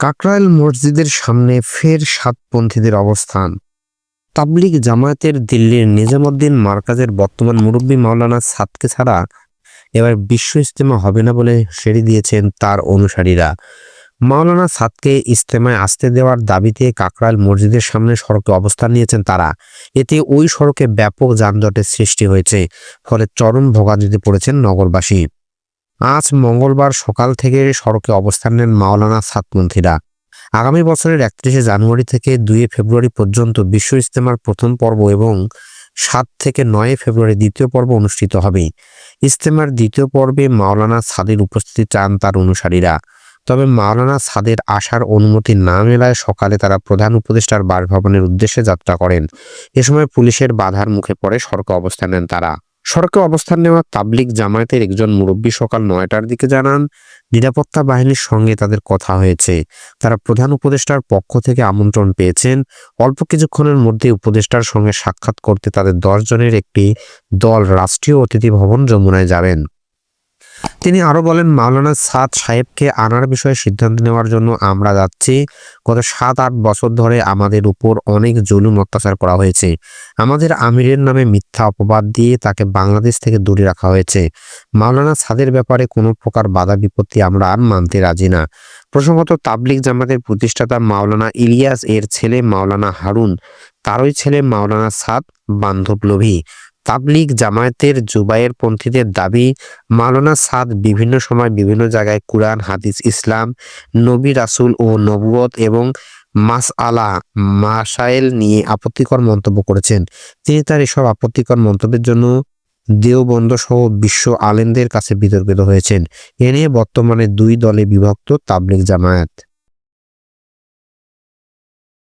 কাকরাইল মসজিদের সামনে ফের সাতপন্থীদের অবস্থান। তাবলিগ জামায়াতের দিল্লির নিজামুদ্দিন মার্কাজের বর্তমান মুরব্বী মাওলানা সাদকে ছাড়া এবার বিশ্ব ইজতেমা হবে না বলে সেরে দিয়েছেন তার অনুসারীরা। মাওলানা সাদকে ইজতেমায় আসতে দেওয়ার দাবিতে কাকরাইল মসজিদের সামনে সড়কে অবস্থান নিয়েছেন তারা। এতে ওই সড়কে ব্যাপক যানজটের সৃষ্টি হয়েছে, ফলে চরম ভোগান্তিতে পড়েছেন নগরবাসী। আজ মঙ্গলবার সকাল থেকে সড়কে অবস্থান নেন মাওলানা সাতপন্থীরা আগামী বছরের একত্রিশে জানুয়ারি থেকে দুই ফেব্রুয়ারি পর্যন্ত বিশ্ব ইজতেমার প্রথম পর্ব এবং সাত থেকে নয় ফেব্রুয়ারি দ্বিতীয় পর্ব অনুষ্ঠিত হবে। ইজতেমার দ্বিতীয় পর্বে মাওলানা সাদের উপস্থিতি চান তার অনুসারীরা। তবে মাওলানা সাদের আসার অনুমতি না মেলায় সকালে তারা প্রধান উপদেষ্টার বাসভবনের উদ্দেশ্যে যাত্রা করেন। এ সময় পুলিশের বাধার মুখে পড়ে সড়কে অবস্থান নেন তারা। সড়কে অবস্থান নেওয়া তাবলিক জামায়াতের একজন মুরব্বী সকাল নয়টার দিকে জানান, নিরাপত্তা বাহিনীর সঙ্গে তাদের কথা হয়েছে। তারা প্রধান উপদেষ্টার পক্ষ থেকে আমন্ত্রণ পেয়েছেন। অল্প কিছুক্ষণের মধ্যে উপদেষ্টার সঙ্গে সাক্ষাৎ করতে তাদের দশ জনের একটি দল রাষ্ট্রীয় অতিথি ভবন যমুনায় যাবেন। তিনি আরও বলেন, মাওলানা সাদ সাহেবকে আনার বিষয়ে সিদ্ধান্ত নেওয়ার জন্য আমরা যাচ্ছি। গত সাত, আট বছর ধরে আমাদের উপর অনেক জুলুম অত্যাচার করা হয়েছে। আমাদের আমিরের নামে মিথ্যা অপবাদ দিয়ে তাকে বাংলাদেশ থেকে দূরে রাখা হয়েছে। মাওলানা সাদের ব্যাপারে কোনো প্রকার বাধা বিপত্তি আমরা আর মানতে রাজি না। প্রসঙ্গত তাবলিক জামাতের প্রতিষ্ঠাতা মাওলানা ইলিয়াস এর ছেলে মাওলানা হারুন, তারই ছেলে মাওলানা সাদ বান্ধবলোভী তাবলিগ জামায়াতের জুবায়ের পন্থীদের দাবি, মাওলানা সাদ বিভিন্ন সময় বিভিন্ন জায়গায় কুরআন, হাদিস, ইসলাম, নবী রাসূল ও নবুয়ত এবং মাস আলা মাসাইল নিয়ে আপত্তিকর মন্তব্য করেছেন। তিনি তার এসব আপত্তিকর মন্তব্যের জন্য দেওবন্দ সহ বিশ্ব আলেমদের কাছে বিতর্কিত হয়েছেন। এ নিয়ে বর্তমানে দুই দলে বিভক্ত তাবলিগ জামায়াত।